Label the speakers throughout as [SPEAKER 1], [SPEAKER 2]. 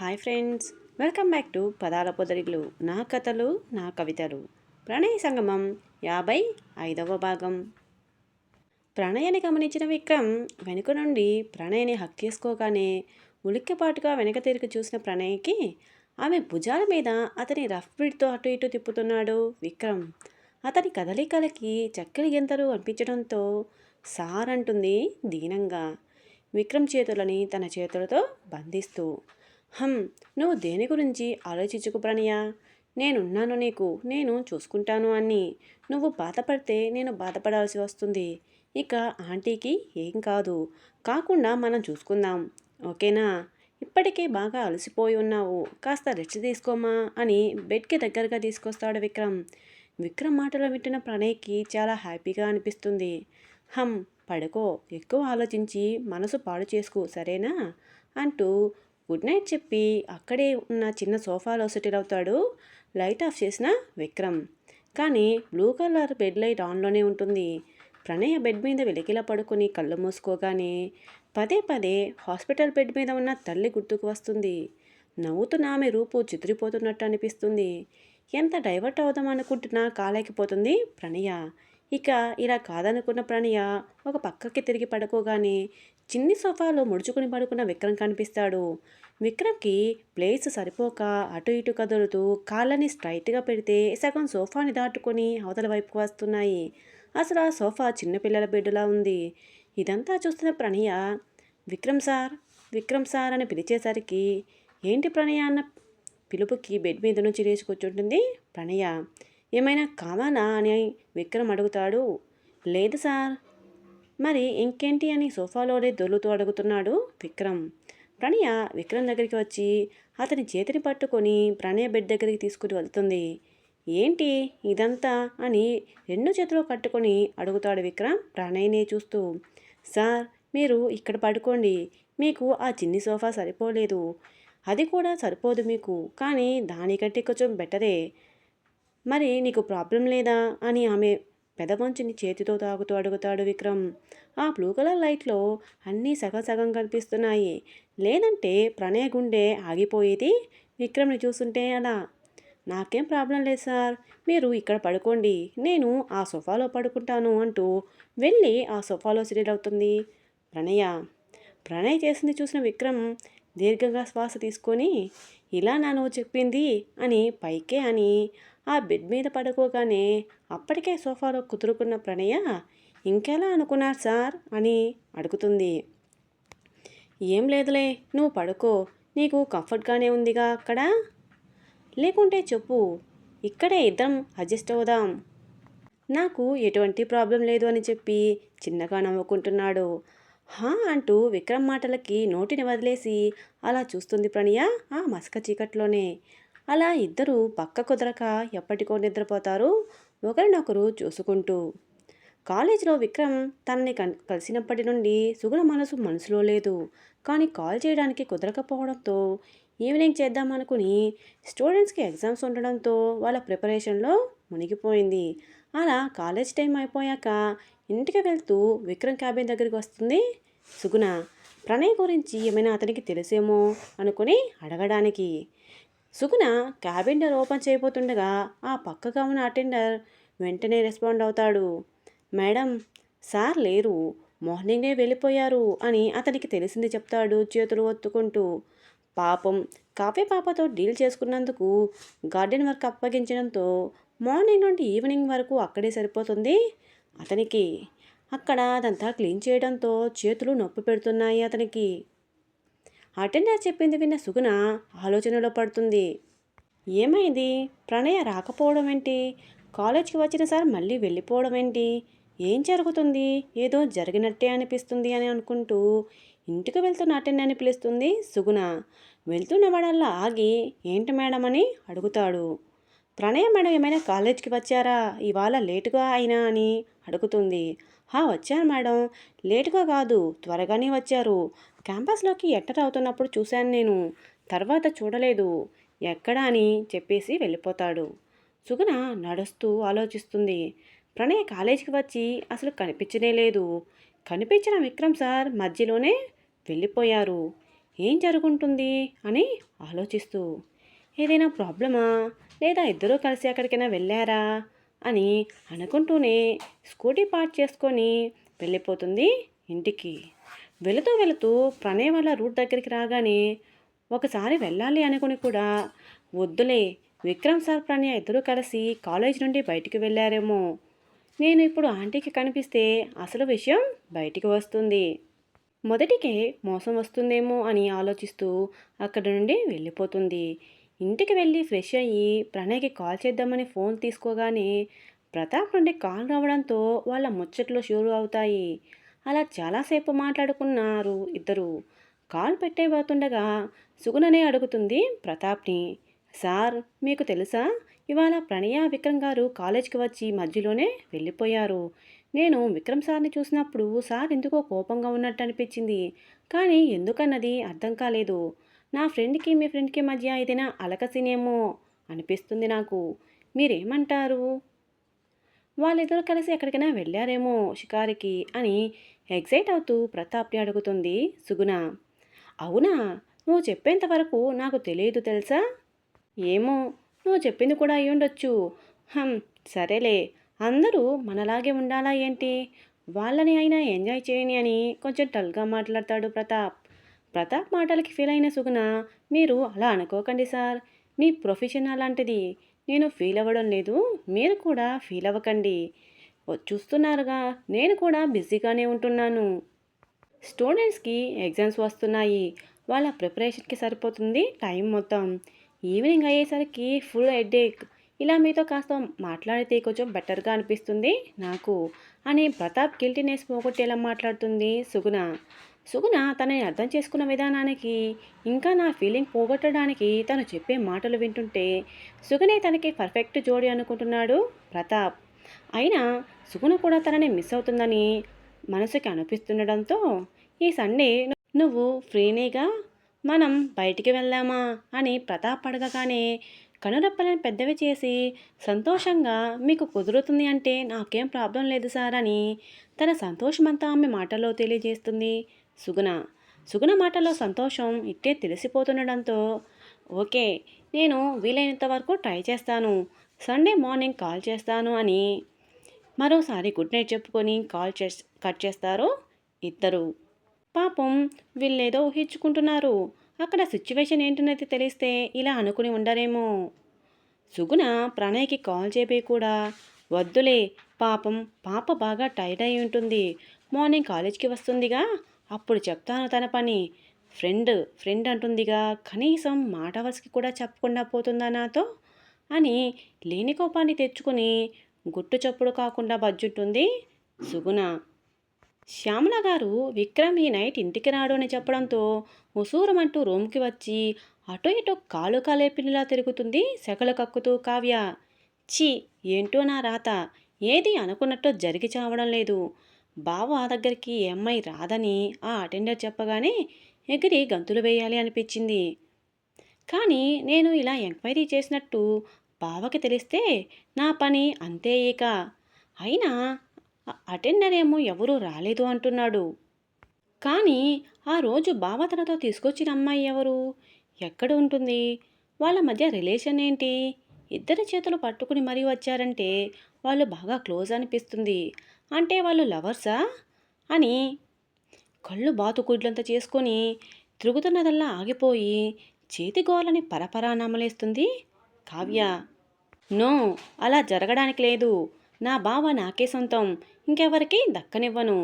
[SPEAKER 1] Hi friends welcome back to పదాల పొదరిలు నా కథలు నా కవితలు. ప్రణయ సంగమం యాభై ఐదవ భాగం. ప్రణయని గమనించిన విక్రమ్ వెనుక నుండి ప్రణయని హక్ చేసుకోగానే ఉలిక్కిపాటుగా వెనక తిరిగి చూసిన ప్రణయ్కి ఆమె భుజాల మీద అతని రఫ్ బిడ్తో అటు ఇటు తిప్పుతున్నాడు విక్రమ్. అతని కదలికలకి చక్కలి గింతలు అనిపించడంతో సార్ అంటుంది దీనంగా. విక్రమ్ చేతులని తన చేతులతో బంధిస్తూ హం నువ్వు దేని గురించి ఆలోచించుకు ప్రణయ నేనున్నాను నీకు నేను చూసుకుంటాను అని నువ్వు బాధపడితే నేను బాధపడాల్సి వస్తుంది. ఇక ఆంటీకి ఏం కాదు. కాకుండా మనం చూసుకుందాం. ఓకేనా? ఇప్పటికే బాగా అలసిపోయి ఉన్నావు. కాస్త రెస్ట్ తీసుకోమా అని బెడ్కి దగ్గరగా తీసుకొస్తాడు విక్రమ్. విక్రమ్ మాటలు వింటున్న ప్రణయ్కి చాలా హ్యాపీగా అనిపిస్తుంది. హం పడుకో. ఎక్కువ ఆలోచించి మనసు పాడు చేసుకో సరేనా? అంటూ గుడ్ నైట్ చెప్పి అక్కడే ఉన్న చిన్న సోఫాలో సెటిల్ అవుతాడు. లైట్ ఆఫ్ చేసిన విక్రమ్. కానీ బ్లూ కలర్ బెడ్ లైట్ ఆన్లోనే ఉంటుంది. ప్రణయ బెడ్ మీద వెలికిలా పడుకొని కళ్ళు మూసుకోగానే పదే పదే హాస్పిటల్ బెడ్ మీద ఉన్న తల్లి గుర్తుకు వస్తుంది. నవ్వుతున్న ఆమె రూపు చిదిరిపోతున్నట్టు అనిపిస్తుంది. ఎంత డైవర్ట్ అవుదాం అనుకుంటున్నా కాలేకపోతుంది ప్రణయ. ఇక ఇలా కాదనుకున్న ప్రణయ ఒక పక్కకి తిరిగి పడుకోగానే చిన్ని సోఫాలో ముడుచుకుని పడుకున్న విక్రమ్ కనిపిస్తాడు. విక్రమ్కి ప్లేస్ సరిపోక అటు ఇటు కదులుతూ కాళ్ళని స్ట్రైట్గా పెడితే సగం సోఫాని దాటుకొని అవతల వైపుకు వస్తున్నాయి. అసలు ఆ సోఫా చిన్నపిల్లల బెడ్డులా ఉంది. ఇదంతా చూస్తున్న ప్రణయ విక్రమ్ సార్ విక్రమ్ సార్ అని పిలిచేసరికి ఏంటి ప్రణయ అన్న పిలుపుకి బెడ్ మీద నుంచి లేచుకొచ్చుంటుంది ప్రణయ ఏమైనా కావాలా అని విక్రమ్ అడుగుతాడు. లేదు సార్ మరి ఇంకేంటి అని సోఫాలోనే దొర్లుతూ అడుగుతున్నాడు విక్రమ్. ప్రణయ విక్రమ్ దగ్గరికి వచ్చి అతని చేతిని పట్టుకొని ప్రణయ బెడ్ దగ్గరికి తీసుకుని వెళ్తుంది. ఏంటి ఇదంతా అని రెండు చేతులు కట్టుకొని అడుగుతాడు విక్రమ్ ప్రణయ్నే చూస్తూ. సార్ మీరు ఇక్కడ పడుకోండి. మీకు ఆ చిన్ని సోఫా సరిపోలేదు. అది కూడా సరిపోదు మీకు కానీ దానికంటే కొంచెం బెటరే. మరి నీకు ప్రాబ్లం లేదా అని ఆమె పెదవంచుని చేతితో తాగుతూ అడుగుతాడు విక్రమ్. ఆ బ్లూ కలర్ లైట్లో అన్నీ సగం సగం కనిపిస్తున్నాయి. లేదంటే ప్రణయ గుండె ఆగిపోయేది విక్రమ్ని చూస్తుంటే అలా. నాకేం ప్రాబ్లం లేదు సార్. మీరు ఇక్కడ పడుకోండి. నేను ఆ సోఫాలో పడుకుంటాను అంటూ వెళ్ళి ఆ సోఫాలో సిరీల్ అవుతుంది ప్రణయ. ప్రణయ్ చేసింది చూసిన విక్రమ్ దీర్ఘంగా శ్వాస తీసుకొని ఇలా నాను చెప్పింది అని పైకే అని ఆ బెడ్ మీద పడుకోగానే అప్పటికే సోఫాలో కుదురుకున్న ప్రణయ ఇంకెలా అనుకున్నారు సార్? అని అడుగుతుంది. ఏం లేదులే నువ్వు పడుకో నీకు కంఫర్ట్గానే ఉందిగా అక్కడ? లేకుంటే చెప్పు ఇక్కడే ఇద్దరం అడ్జస్ట్ అవుదాం. నాకు ఎటువంటి ప్రాబ్లం లేదు అని చెప్పి చిన్నగా నవ్వుకుంటున్నాడు. హా అంటూ విక్రమ్ మాటలకి నోటిని వదిలేసి అలా చూస్తుంది ప్రణయ ఆ మసక చీకట్లోనే. అలా ఇద్దరు పక్క కుదరక ఎప్పటికో నిద్రపోతారు ఒకరినొకరు చూసుకుంటూ. కాలేజీలో విక్రమ్ తనని కలిసినప్పటి నుండి సుగుణ మనసు మనసులో లేదు. కానీ కాల్ చేయడానికి కుదరకపోవడంతో ఈవినింగ్ చేద్దామనుకుని స్టూడెంట్స్కి ఎగ్జామ్స్ ఉండడంతో వాళ్ళ ప్రిపరేషన్లో మునిగిపోయింది. అలా కాలేజ్ టైం అయిపోయాక ఇంటికి వెళ్తూ విక్రమ్ క్యాబిన్ దగ్గరికి వస్తుంది. సుగుణ ప్రణయ్ గురించి ఏమైనా అతనికి తెలిసేమో అనుకుని అడగడానికి. సుగుణ క్యాబిన్ డోర్ ఓపెన్ చేయబోతుండగా ఆ పక్కగా ఉన్న అటెండర్ వెంటనే రెస్పాండ్ అవుతాడు. మేడం సార్ లేరు. మార్నింగే వెళ్ళిపోయారు అని అతనికి తెలిసింది చెప్తాడు చేతులు ఒత్తుకుంటూ. పాపం కాఫీ పాపతో డీల్ చేసుకున్నందుకు గార్డెన్ వర్క్ అప్పగించడంతో మార్నింగ్ నుండి ఈవినింగ్ వరకు అక్కడే సరిపోతుంది? అతనికి అక్కడ అదంతా క్లీన్ చేయడంతో చేతులు నొప్పి పెడుతున్నాయి అతనికి. అటెండర్ చెప్పింది విన్న సుగుణ ఆలోచనలో పడుతుంది. ఏమైంది? ప్రణయ రాకపోవడం ఏంటి? కాలేజ్కి వచ్చిన సార్ మళ్ళీ వెళ్ళిపోవడం ఏంటి? ఏం జరుగుతుంది? ఏదో జరిగినట్టే అనిపిస్తుంది అని అనుకుంటూ ఇంటికి వెళ్తున్న అటెండర్ని పిలుస్తుంది సుగుణ. వెళ్తున్న వాడల్లా ఆగి ఏంటి మేడం అని అడుగుతాడు. ప్రణయ మేడం ఏమైనా కాలేజ్కి వచ్చారా? ఇవాళ లేటుగా అయినా అని అడుగుతుంది. హా వచ్చారు మేడం. లేటుగా కాదు త్వరగానే వచ్చారు. క్యాంపస్లోకి ఎంటర్ అవుతున్నప్పుడు చూశాను నేను. తర్వాత చూడలేదు. ఎక్కడా అని చెప్పేసి వెళ్ళిపోతాడు. సుగుణ నడుస్తూ ఆలోచిస్తుంది. ప్రణయ్ కాలేజీకి వచ్చి అసలు కనిపించనే లేదు. కనిపించిన విక్రమ్ సార్ మధ్యలోనే వెళ్ళిపోయారు. ఏం జరుగుంటుంది అని ఆలోచిస్తూ ఏదైనా ప్రాబ్లమా? లేదా ఇద్దరూ కలిసి ఎక్కడికైనా వెళ్ళారా? అని అనుకుంటూనే స్కూటీ పార్క్ చేసుకొని వెళ్ళిపోతుంది ఇంటికి. వెళుతూ వెళుతూ ప్రణయ్ వాళ్ళ రూట్ దగ్గరికి రాగానే ఒకసారి వెళ్ళాలి అనుకుని కూడా వద్దులే విక్రమ్ సార్ ప్రణయ ఇద్దరూ కలిసి కాలేజ్ నుండి బయటికి వెళ్ళారేమో. నేను ఇప్పుడు ఆంటీకి కనిపిస్తే అసలు విషయం బయటికి వస్తుంది. మొదటికే మోసం వస్తుందేమో అని ఆలోచిస్తూ అక్కడి నుండి వెళ్ళిపోతుంది. ఇంటికి వెళ్ళి ఫ్రెష్ అయ్యి ప్రణయ్కి కాల్ చేద్దామని ఫోన్ తీసుకోగానే ప్రతాప్ నుండి కాల్ రావడంతో వాళ్ళ ముచ్చట్లు షూరు అవుతాయి. అలా చాలాసేపు మాట్లాడుకున్నారు. ఇద్దరు కాల్ పెట్టేబోతుండగా సుగుణనే అడుగుతుంది ప్రతాప్ని. సార్ మీకు తెలుసా? ఇవాళ ప్రణయ విక్రమ్ గారు కాలేజ్కి వచ్చి మధ్యలోనే వెళ్ళిపోయారు. నేను విక్రమ్ సార్ని చూసినప్పుడు సార్ ఎందుకో కోపంగా ఉన్నట్టు అనిపించింది. కానీ ఎందుకన్నది అర్థం కాలేదు. నా ఫ్రెండ్కి మీ ఫ్రెండ్కి మధ్య ఏదైనా అలకసినేమో అనిపిస్తుంది నాకు. మీరేమంటారు? వాళ్ళిద్దరూ కలిసి ఎక్కడికైనా వెళ్ళారేమో షికారికి అని ఎగ్జైట్ అవుతూ ప్రతాప్ని అడుగుతుంది సుగుణ. అవునా? నువ్వు చెప్పేంత వరకు నాకు తెలియదు తెలుసా? ఏమో? నువ్వు చెప్పింది కూడా అయి ఉండొచ్చు. హం సరేలే. అందరూ మనలాగే ఉండాలా ఏంటి? వాళ్ళని అయినా ఎంజాయ్ చేయని అని కొంచెం టల్గా మాట్లాడతాడు ప్రతాప్. ప్రతాప్ మాటలకి ఫీల్ అయిన సుగుణ మీరు అలా అనుకోకండి సార్. మీ ప్రొఫెషన్ అలాంటిది. నేను ఫీల్ అవ్వడం లేదు. మీరు కూడా ఫీల్ అవ్వకండి. చూస్తున్నారుగా. నేను కూడా బిజీగానే ఉంటున్నాను. స్టూడెంట్స్కి ఎగ్జామ్స్ వస్తున్నాయి. వాళ్ళ ప్రిపరేషన్కి సరిపోతుంది టైం మొత్తం. ఈవినింగ్ అయ్యేసరికి ఫుల్ హెడ్ఏక్ ఇలా మీతో కాస్త మాట్లాడితే కొంచెం బెటర్గా అనిపిస్తుంది నాకు. అని ప్రతాప్ గిల్టీనెస్ పోగొట్టేలా మాట్లాడుతుంది సుగుణ. సుగుణ తనని అర్థం చేసుకున్న విధానానికి ఇంకా నా ఫీలింగ్ పోగొట్టడానికి తను చెప్పే మాటలు వింటుంటే సుగునే తనకి పర్ఫెక్ట్ జోడి అనుకుంటున్నాడు ప్రతాప్. అయినా సుగుణ కూడా తనని మిస్ అవుతుందని మనసుకి అనిపిస్తుండడంతో ఈ సండే నువ్వు ఫ్రీనేగా మనం బయటికి వెళ్దామా అని ప్రతాప్ అడగగానే కనురెప్పలను పెద్దవి చేసి సంతోషంగా మీకు కుదురుతుంది అంటే నాకేం ప్రాబ్లం లేదు సార్ అని తన సంతోషమంతా ఆమె మాటల్లో తెలియజేస్తుంది. సుగుణ. సుగుణ మాటలో సంతోషం ఇట్టే తెలిసిపోతుండడంతో ఓకే నేను వీలైనంత వరకు ట్రై చేస్తాను. సండే మార్నింగ్ కాల్ చేస్తాను అని మరోసారి గుడ్ నైట్ చెప్పుకొని కాల్ చే కట్ చేస్తారు ఇద్దరు. పాపం వీళ్ళేదో ఊహించుకుంటున్నారు. అక్కడ సిచ్యువేషన్ ఏంటనేది తెలిస్తే ఇలా అనుకుని ఉండరేమో. సుగుణ ప్రణయ్కి కాల్ చేపి కూడా వద్దులే పాపం పాప బాగా టైర్డ్ అయి ఉంటుంది. మార్నింగ్ కాలేజ్కి వస్తుందిగా అప్పుడు చెప్తాను తన పని. ఫ్రెండ్ ఫ్రెండ్ అంటుందిగా కనీసం మాట వలసకి కూడా చెప్పకుండా పోతుందా నాతో? అని లేని కోపాన్ని తెచ్చుకుని గుట్టు చప్పుడు కాకుండా బజ్జుంటుంది సుగుణ. శ్యామల గారు విక్రమ్ ఈ నైట్ ఇంటికి రాడు అని చెప్పడంతో ఉసూరమంటూ రూమ్కి వచ్చి అటు ఇటు కాలు కాలేపినలా తిరుగుతుంది సెగలు కక్కుతూ కావ్య. ఛీ ఏంటో నా రాత. ఏది అనుకున్నట్టు జరిగి చావడం లేదు. బావ దగ్గరికి ఈ అమ్మాయి రాదని ఆ అటెండర్ చెప్పగానే ఎగిరి గంతులు వేయాలి అనిపించింది. కానీ నేను ఇలా ఎంక్వైరీ చేసినట్టు బావకి తెలిస్తే నా పని అంతే ఇక అయినా అటెండర్ ఏమో ఎవరూ రాలేదు అంటున్నాడు. కానీ ఆ రోజు బావ తనతో తీసుకొచ్చిన అమ్మాయి ఎవరు? ఎక్కడ ఉంటుంది? వాళ్ళ మధ్య రిలేషన్ ఏంటి? ఇద్దరి చేతులు పట్టుకుని మరీ వచ్చారంటే వాళ్ళు బాగా క్లోజ్ అనిపిస్తుంది. అంటే వాళ్ళు లవర్సా? అని కళ్ళు బాతుకుడ్లంతా చేసుకొని తిరుగుతున్నదల్లా ఆగిపోయి చేతి గోలని పరపరా నమలేస్తుంది కావ్య. నో అలా జరగడానికి లేదు. నా బావ నాకే సొంతం. ఇంకెవరికి దక్కనివ్వను.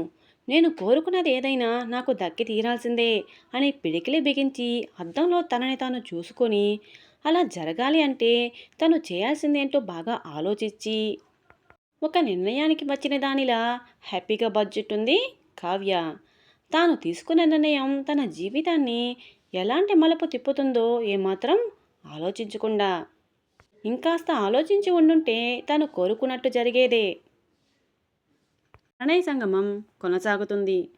[SPEAKER 1] నేను కోరుకున్నది ఏదైనా నాకు దక్కి తీరాల్సిందే అని పిడికిలి బిగించి అద్దంలో తనని తాను చూసుకొని అలా జరగాలి అంటే తను చేయాల్సిందేంటో బాగా ఆలోచించి ఒక నిర్ణయానికి వచ్చిన దానిలా హ్యాపీగా బడ్జెట్టుంది కావ్య. తాను తీసుకున్న నిర్ణయం తన జీవితాన్ని ఎలాంటి మలుపు తిప్పుతుందో ఏమాత్రం ఆలోచించకుండా ఇంకాస్త ఆలోచించి ఉండుంటే తను కోరుకున్నట్టు జరిగేదే. ప్రణయ సంగమం కొనసాగుతుంది.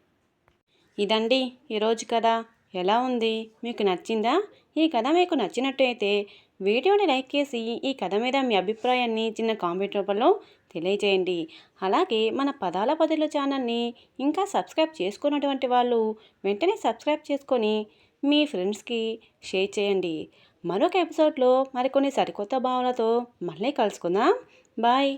[SPEAKER 1] ఇదండి ఈరోజు కథ. ఎలా ఉంది? మీకు నచ్చిందా? ఈ కథ మీకు నచ్చినట్టయితే వీడియోని లైక్ చేసి ఈ కథ మీద మీ అభిప్రాయాన్ని చిన్న కామెంట్ రూపంలో తెలియజేయండి. అలాగే మన పదాల పదుల ఛానల్ని ఇంకా సబ్స్క్రైబ్ చేసుకున్నటువంటి వాళ్ళు వెంటనే సబ్స్క్రైబ్ చేసుకొని మీ ఫ్రెండ్స్కి షేర్ చేయండి. మరొక ఎపిసోడ్లో మరికొన్ని సరికొత్త భావనతో మళ్ళీ కలుసుకుందాం. బాయ్.